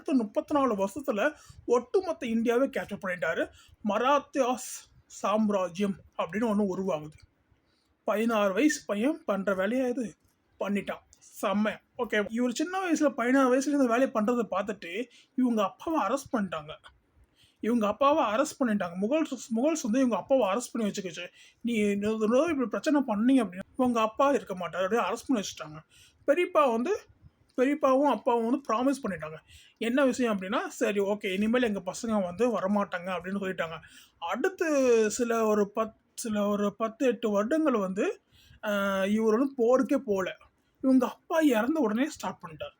அடுத்த முப்பத்தி நாலு வருஷத்தில் ஒட்டுமொத்த இந்தியாவே கேப்சர் பண்ணிட்டாரு. மராத்தியாஸ் சாம்ராஜ்யம் அப்படின்னு ஒன்று உருவாகுது. பதினாறு வயசு பையன் பண்ணுற வேலையை இது? பண்ணிட்டான். செம்ம ஓகே இவர் சின்ன வயசில் பதினாறு வயசுல இந்த வேலையை பண்ணுறதை பார்த்துட்டு இவங்க அப்பாவை அரெஸ்ட் பண்ணிட்டாங்க. இவங்க அப்பாவை அரெஸ்ட் பண்ணிட்டாங்க. முகல்ஸ் முகல்ஸ் வந்து இவங்க அப்பாவை அரெஸ்ட் பண்ணி வச்சுக்கிச்சு. நீ இப்படி பிரச்சனை பண்ணீங்க அப்படின்னா உங்கள் அப்பா இருக்க மாட்டார் அப்படியே அரெஸ்ட் பண்ணி வச்சுட்டாங்க. பெரியப்பா வந்து பெரியப்பாவும் அப்பாவும் வந்து ப்ராமிஸ் பண்ணிட்டாங்க. என்ன விஷயம் அப்படின்னா சரி ஓகே இனிமேல் எங்கள் பசங்க வந்து வரமாட்டாங்க அப்படின்னு சொல்லிட்டாங்க. அடுத்து சில ஒரு பத் சில ஒரு பத்து எட்டு வருடங்கள் வந்து ஆஹ், இவர் வந்து போருக்கே போகல இவங்க அப்பா இறந்த உடனே ஸ்டார்ட் பண்ணிட்டார்.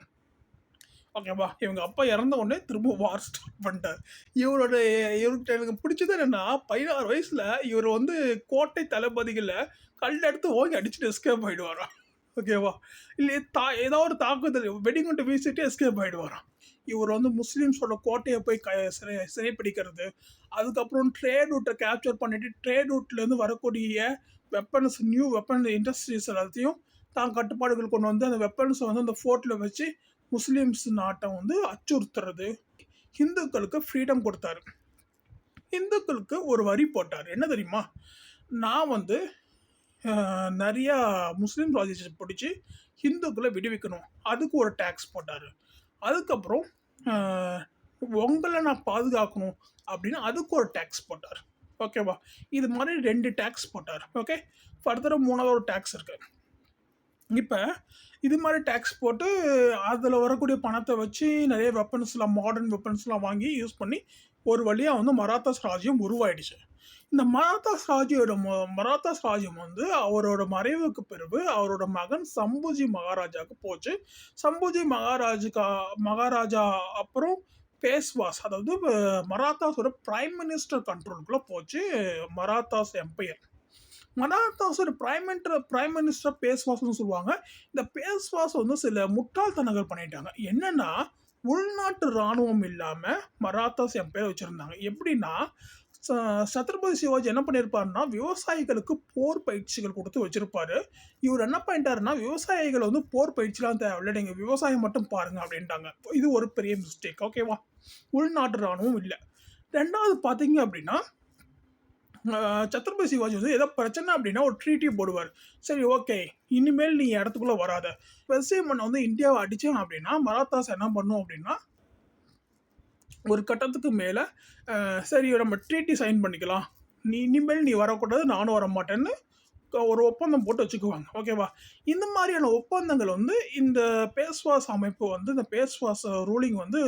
ஓகேவா இவங்க அப்பா இறந்த உடனே திரும்ப வார் ஸ்டார்ட் பண்ணிட்டார். இவரோட இவர்கிட்ட எனக்கு பிடிச்சது என்னென்னா பதினாறு வயசில் இவர் வந்து கோட்டை தளபதிகளை கல் எடுத்து ஓங்கி அடிச்சுட்டு எஸ்கேப் ஆயிடுவாராம். ஓகேவா இல்லை தா ஏதோ ஒரு தாக்குதல் வெடிகுண்டு வீசிட்டு எஸ்கேப் ஆகிடுவாராம் இவர் வந்து முஸ்லீம்ஸோட கோட்டையை போய் க சிறை சிறைப்பிடிக்கிறது. அதுக்கப்புறம் ட்ரேட் ரூட்டை கேப்சர் பண்ணிவிட்டு ட்ரேட் ரூட்லேருந்து வரக்கூடிய வெப்பன்ஸ் நியூ வெப்பன் இண்டஸ்ட்ரீஸ் எல்லாத்தையும் தான் கட்டுப்பாடுகள் கொண்டு வந்து அந்த வெப்பன்ஸை வந்து அந்த ஃபோர்ட்டில் வச்சு முஸ்லீம்ஸ் நாட்டை வந்து அச்சுறுத்துறது. ஹிந்துக்களுக்கு ஃப்ரீடம் கொடுத்தாரு. இந்துக்களுக்கு ஒரு வரி போட்டார். என்ன தெரியுமா? நான் வந்து நிறையா முஸ்லீம் ராஜ்யத்தை பிடிச்சி ஹிந்துக்களை விடுவிக்கணும். அதுக்கு ஒரு டேக்ஸ் போட்டார். அதுக்கப்புறம் உங்களை நான் பாதுகாக்கணும் அப்படின்னு அதுக்கு ஒரு டேக்ஸ் போட்டார். ஓகேவா இது மாதிரி ரெண்டு டேக்ஸ் போட்டார். ஓகே ஃபர்தராக மூணாவது ஒரு டேக்ஸ் இருக்குது இப்போ இது மாதிரி டேக்ஸ் போட்டு அதில் வரக்கூடிய பணத்தை வச்சு நிறைய வெப்பன்ஸ்லாம் மாடர்ன் வெப்பன்ஸ்லாம் வாங்கி யூஸ் பண்ணி ஒரு வழியாக வந்து மராத்தாஸ் ராஜ்யம் உருவாயிடுச்சு. இந்த மராத்தாஸ் ராஜ்யோட மொ- மராத்தாஸ் ராஜ்யம் வந்து அவரோட மறைவுக்கு பிறகு அவரோட மகன் சம்புஜி மகாராஜாவுக்கு போச்சு. சம்புஜி மகாராஜுக்கா மகாராஜா அப்புறம் பேஸ்வாஸ் அதாவது மராத்தாஸோட பிரைம் மினிஸ்டர் கண்ட்ரோலுக்குள்ளே போச்சு மராத்தாஸ் எம்பையர் மராத்தாஸோட பிரைம் மினிஸ்டர் பிரைம் மினிஸ்டர் பேஸ்வாஸ்னு சொல்லுவாங்க. இந்த பேஸ்வாஸ் வந்து சில முட்டாள்தனங்கள் பண்ணிட்டாங்க. என்னென்னா உள்நாட்டு இராணுவம் இல்லாமல் மராத்தாஸ் எம்பையர் வச்சுருந்தாங்க. எப்படின்னா சத்ரபதி சிவாஜி என்ன பண்ணியிருப்பாருன்னா விவசாயிகளுக்கு போர் பயிற்சிகள் கொடுத்து வச்சிருப்பாரு. இவர் என்ன பண்ணிட்டாருன்னா விவசாயிகள் வந்து போர் பயிற்சிலாம் தேவையில்லை நீங்கள் விவசாயம் மட்டும் பாருங்க அப்படின்ட்டாங்க. இது ஒரு பெரிய மிஸ்டேக் ஓகேவா உள்நாட்டு இராணுவம் இல்லை. ரெண்டாவது பார்த்தீங்க அப்படின்னா சத்ரபதி சிவாஜி வந்து ஏதோ பிரச்சனை அப்படின்னா ஒரு ட்ரீட்டி போடுவார். சரி ஓகே இனிமேல் நீ இடத்துக்குள்ளே வராத. வெஸ்டர்மன் வந்து இந்தியாவை அடித்தேன் அப்படின்னா மராத்தாஸ் என்ன பண்ணும் அப்படின்னா ஒரு கட்டத்துக்கு மேலே சரி நம்ம ட்ரீட்டி சைன் பண்ணிக்கலாம். நீ இனிமேல் நீ வரக்கூடாது நானும் வர மாட்டேன்னு ஒரு ஒப்பந்தம் போட்டு வச்சுக்குவாங்க. ஓகேவா இந்த மாதிரியான ஒப்பந்தங்கள் வந்து இந்த பேஸ்வாஸ் அமைப்பு வந்து இந்த பேஸ்வாஸ் ரூலிங் வந்து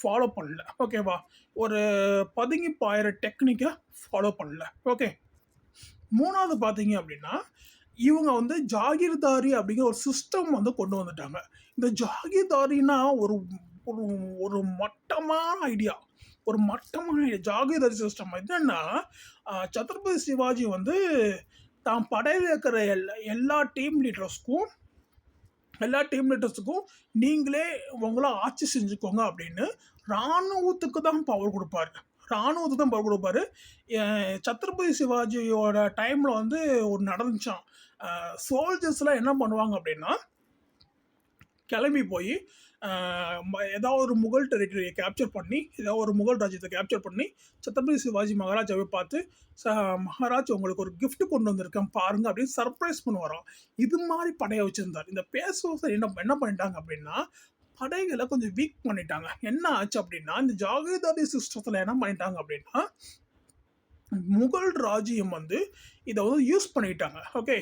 ஃபாலோ பண்ணல. ஓகேவா ஒரு பதுங்கி பாயிற டெக்னிக்கை ஃபாலோ பண்ணல. ஓகே மூணாவது பார்த்தீங்க அப்படின்னா இவங்க வந்து ஜாகிர்தாரி அப்படிங்கிற ஒரு சிஸ்டம் வந்து கொண்டு வந்துட்டாங்க. இந்த ஜாகிர்தாரினா ஒரு ஒரு ஒரு மட்டமான ஐடியா ஒரு மட்டமான ஐடியா ஜாகிர்தாரி சிஸ்டம் என்னென்னா சத்ரபதி சிவாஜி வந்து தான் படையில் இருக்கிற எல்லா எல்லா டீம் லீடர்ஸ்க்கும் எல்லா டீம் லீடர்ஸுக்கும் நீங்களே உங்களை ஆட்சி செஞ்சுக்கோங்க அப்படின்னு இராணுவத்துக்கு தான் பவர் கொடுப்பாரு. இராணுவத்துக்கு தான் பவர் கொடுப்பாரு. சத்ரபதி சிவாஜியோட டைமில் வந்து ஒரு நடந்துச்சான் சோல்ஜர்ஸ்லாம் என்ன பண்ணுவாங்க அப்படின்னா கிளம்பி போய் ஏதாவது ஒரு முகல் டெரிட்டரியை கேப்சர் பண்ணி ஏதாவது ஒரு முகல் ராஜ்யத்தை கேப்சர் பண்ணி சத்ரபதி சிவாஜி மகாராஜாவை பார்த்து ச மகாராஜ் உங்களுக்கு ஒரு கிஃப்ட் கொண்டு வந்திருக்கேன் பாருங்க அப்படின்னு சர்ப்ரைஸ் பண்ணுவாராம். இது மாதிரி படையை வச்சுருந்தார். இந்த பேசுவோசர் என்ன என்ன பண்ணிட்டாங்க அப்படின்னா படைகளை கொஞ்சம் வீக் பண்ணிட்டாங்க. என்ன ஆச்சு அப்படின்னா இந்த ஜாகிர்தாரி சிஸ்டத்தில் என்ன பண்ணிட்டாங்க அப்படின்னா முகல் ராஜ்யம் வந்து இதை வந்து யூஸ் பண்ணிட்டாங்க. ஓகே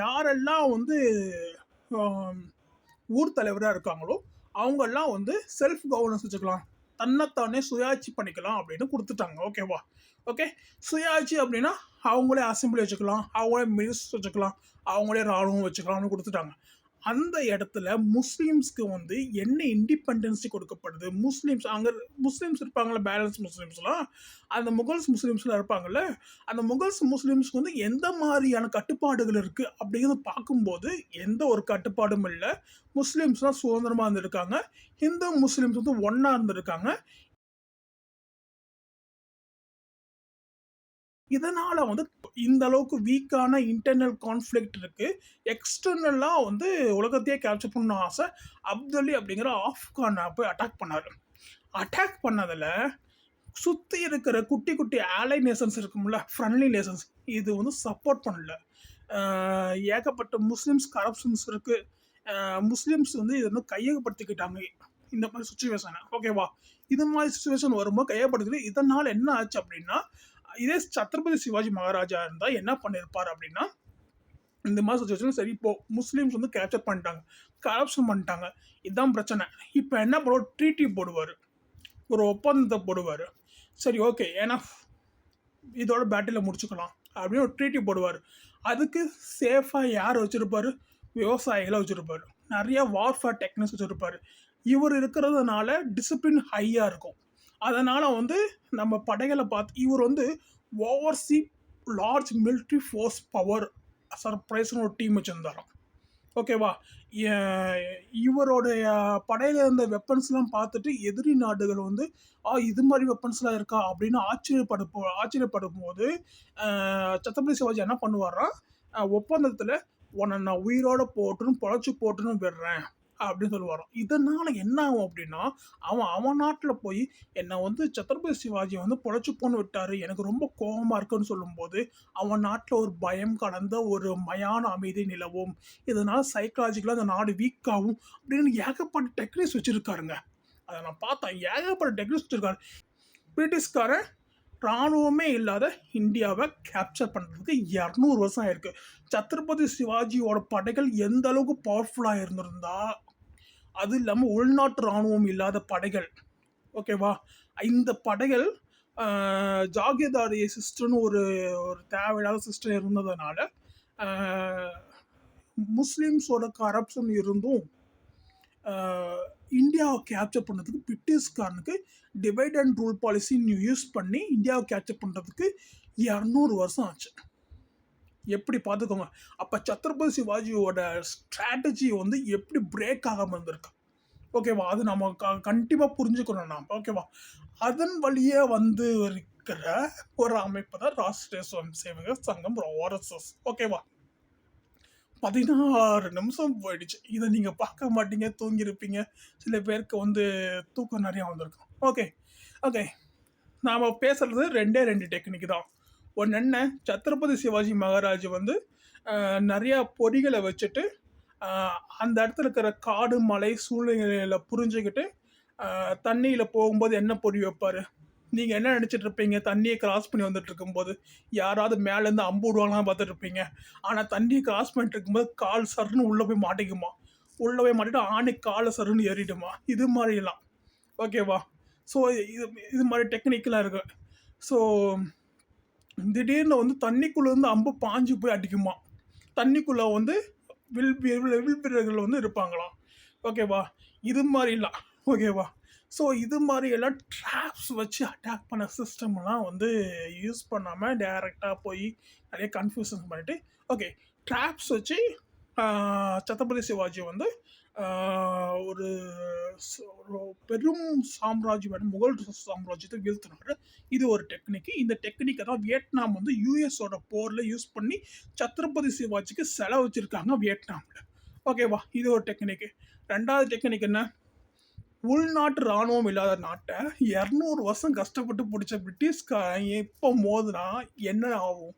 யாரெல்லாம் வந்து ஊர் தலைவராக இருக்காங்களோ அவங்கெல்லாம் வந்து செல்ஃப் கவர்னன்ஸ் வச்சுக்கலாம். தன்னைத்தானே சுயாட்சி பண்ணிக்கலாம் அப்படின்னு கொடுத்துட்டாங்க. ஓகேவா ஓகே சுயாட்சி அப்படின்னா அவங்களே அசம்பிளி வச்சுக்கலாம். அவங்களே மினிஸ்டர் வச்சுக்கலாம். அவங்களே ராணுவம் வச்சுக்கலாம்னு கொடுத்துட்டாங்க. அந்த இடத்துல முஸ்லீம்ஸ்க்கு வந்து என்ன இண்டிபெண்டன்சி கொடுக்கப்படுது? முஸ்லீம்ஸ் அங்கே முஸ்லீம்ஸ் இருப்பாங்களே பேலன்ஸ் முஸ்லீம்ஸ்லாம்? அந்த முகல்ஸ் முஸ்லீம்ஸ்லாம் இருப்பாங்கல்ல? அந்த முகல்ஸ் முஸ்லீம்ஸ்க்கு வந்து எந்த மாதிரியான கட்டுப்பாடுகள் இருக்குது அப்படிங்கிறது பார்க்கும்போது எந்த ஒரு கட்டுப்பாடும் இல்லை. முஸ்லீம்ஸ்லாம் சுதந்திரமாக இருந்திருக்காங்க. ஹிந்து முஸ்லீம்ஸ் வந்து ஒன்றா இருந்திருக்காங்க. இதனால் வந்து இந்த அளவுக்கு வீக்கான இன்டர்னல் கான்ஃப்ளிக்ட் இருக்குது எக்ஸ்டர்னலாக வந்து உலகத்தையே கேப்சர் பண்ண ஆசை. அப்துல்லி அப்படிங்கிற ஆப்கானை போய் அட்டாக் பண்ணார். அட்டாக் பண்ணதில் சுற்றி இருக்கிற குட்டி குட்டி ஆலை நேஷன்ஸ் இருக்கும்ல ஃப்ரெண்ட்லி நேஷன்ஸ் இது வந்து சப்போர்ட் பண்ணல. ஏகப்பட்ட முஸ்லீம்ஸ் கரப்ஷன்ஸ் இருக்குது முஸ்லீம்ஸ் வந்து இதை வந்து கையகப்படுத்திக்கிட்டாங்க. இந்த மாதிரி சுச்சுவேஷனை ஓகேவா இது மாதிரி சுச்சுவேஷன் வரும்போது கையகப்படுத்திட்டு இதனால் என்ன ஆச்சு அப்படின்னா இதே சத்ரபதி சிவாஜி மகாராஜா இருந்தால் என்ன பண்ணியிருப்பார் அப்படின்னா இந்த மாதிரி சுச்சுவேஷன் சரி இப்போ முஸ்லீம்ஸ் வந்து கேப்சர் பண்ணிட்டாங்க கரப்ஷன் பண்ணிட்டாங்க. இதுதான் பிரச்சனை. இப்போ என்ன பண்ணுவோம் ட்ரீட்டி போடுவார். ஒரு ஒப்பந்தத்தை போடுவார். சரி ஓகே ஏன்னா இதோட பேட்டரியில் முடிச்சுக்கலாம் அப்படின்னு ஒரு ட்ரீட்டி போடுவார். அதுக்கு சேஃபாக யார் வச்சுருப்பார்? விவசாயிகளை வச்சுருப்பார். நிறையா வார்ஃபேர் டெக்னிக்ஸ் வச்சுருப்பாரு. இவர் இருக்கிறதுனால டிசிப்ளின் ஹையாக இருக்கும். அதனால் வந்து நம்ம படைகளை பார்த்து இவர் வந்து oversee large military force power சர்ப்ரைஸ்னு ஒரு டீம் வச்சுருந்தாராம். ஓகேவா இவருடைய படையில் இருந்த வெப்பன்ஸ்லாம் பார்த்துட்டு எதிரி நாடுகள் வந்து ஆ இது மாதிரி வெப்பன்ஸ்லாம் இருக்கா? அப்படின்னு ஆச்சரியப்படு ஆச்சரியப்படும் போது ஆஹ், சத்ரபதி சிவாஜி என்ன பண்ணுவாரா ஒப்பந்தத்தில் உன்னை நான் உயிரோட போட்டுன்னு பொழைச்சி போட்டுன்னு விடுறேன். அப்படின்னு சொல்லுவாராம். இதனால் என்ன ஆகும் அப்படின்னா அவன் அவன் நாட்டில் போய் என்னை வந்து சத்ரபதி சிவாஜி வந்து பொழைச்சி போன்னு விட்டாரு. எனக்கு ரொம்ப கோபமாக இருக்குன்னு சொல்லும்போது அவன் நாட்டில் ஒரு பயம் கலந்த ஒரு மயான அமைதி நிலவும். இதனால் சைக்கலாஜிக்கலாக அந்த நாடு வீக் ஆகும் அப்படின்னு ஏகப்பட்ட டெக்னிக்ஸ் வச்சுருக்காருங்க. அதை நான் பார்த்தேன். ஏகப்பட்ட டெக்னிக்ஸ் வச்சுருக்காரு. பிரிட்டிஷ்காரன் இராணுவமே இல்லாத இந்தியாவை கேப்சர் பண்ணுறதுக்கு இரநூறு வருஷம் ஆயிருக்கு. சத்ரபதி சிவாஜியோட படைகள் எந்த அளவுக்கு பவர்ஃபுல்லாக இருந்திருந்தா அது இல்லாமல் உள்நாட்டு இராணுவம் இல்லாத படைகள் ஓகேவா இந்த படைகள் ஆஹ், ஜாகிர்தாரி சிஸ்டர்னு ஒரு ஒரு தேவையில்லாத சிஸ்டர் இருந்ததுனால முஸ்லீம்ஸோட கரப்ஷன் இருந்தும் இந்தியாவை கேப்சர் பண்ணுறதுக்கு பிரிட்டிஷ்காரனுக்கு divide and rule policy use பண்ணி இந்தியாவை கேப்சர் பண்ணுறதுக்கு இரநூறு வருஷம் ஆச்சு. எப்படி பார்த்துக்கோங்க. அப்போ சத்ரபதி சிவாஜியோட ஸ்ட்ராட்டஜி வந்து எப்படி பிரேக் ஆகாமல் இருந்திருக்கு? ஓகேவா அது நம்ம க கண்டிப்பாக புரிஞ்சுக்கணும் நாம். ஓகேவா அதன் வழியே வந்து இருக்கிற ஒரு அமைப்பு தான் ராஷ்டிரிய சுயம் சேவக சங்கம் ஆர்எஸ்எஸ் ஓகேவா பதினாறு நிமிஷம் போயிடுச்சு. இதை நீங்கள் பார்க்க மாட்டீங்க தூங்கியிருப்பீங்க. சில பேருக்கு வந்து தூக்கம் நிறையா வந்திருக்கும். ஓகே ஓகே நாம் பேசுறது ரெண்டே ரெண்டு டெக்னிக் தான். ஒன்று என்ன? சத்ரபதி சிவாஜி மகாராஜ் வந்து நிறையா பொறிகளை வச்சுட்டு அந்த இடத்துல இருக்கிற காடு மலை சூழ்நிலையில் புரிஞ்சுக்கிட்டு தண்ணியில் போகும்போது என்ன பொறி வைப்பார்? நீங்கள் என்ன நினச்சிட்டு இருப்பீங்க? தண்ணியை கிராஸ் பண்ணி வந்துட்டு இருக்கும்போது யாராவது மேலேருந்து அம்பு விடுவாங்களாம் பார்த்துட்டு இருப்பீங்க. ஆனால் தண்ணியை கிராஸ் பண்ணிட்டு இருக்கும்போது கால் சருன்னு உள்ளே போய் மாட்டிக்குமா? உள்ளே போய் மாட்டிட்டு ஆணை காலை சருன்னு ஏறிடுமா? இது மாதிரிலாம். ஓகேவா ஸோ இது இது மாதிரி டெக்னிக்கெலாம் இருக்கு. ஸோ திடீர்னு வந்து தண்ணிக்குள்ளேருந்து அம்பு பாஞ்சு போய் அடிக்குமா? தண்ணிக்குள்ளே வந்து வில் வில் வில் வீரர்கள் வந்து இருப்பாங்களாம். ஓகேவா இது மாதிரிலாம். ஓகேவா ஸோ இது மாதிரி எல்லாம் ட்ராப்ஸ் வச்சு அட்டாக் பண்ண சிஸ்டம்லாம் வந்து யூஸ் பண்ணாமல் டைரெக்டாக போய் நிறைய கன்ஃபியூஷன் பண்ணிட்டு ஓகே ட்ராப்ஸ் வச்சு சத்ரபதி சிவாஜி வந்து ஒரு பெரும் சாம்ராஜ்யம் முகல் சாம்ராஜ்யத்தை வீழ்த்தினாரு. இது ஒரு டெக்னிக் இந்த டெக்னிக்கை தான் வியட்நாம் வந்து யூஎஸோட போரில் யூஸ் பண்ணி சத்ரபதி சிவாஜிக்கு செலவு வச்சுருக்காங்க வியட்நாமில் ஓகேவா இது ஒரு டெக்னிக்கு ரெண்டாவது டெக்னிக் என்ன? உள்நாட்டு இராணுவம் இல்லாத நாட்டை இரநூறு வருஷம் கஷ்டப்பட்டு பிடிச்ச பிரிட்டிஷ்காரன் இப்போ மோதுனா என்ன ஆகும்?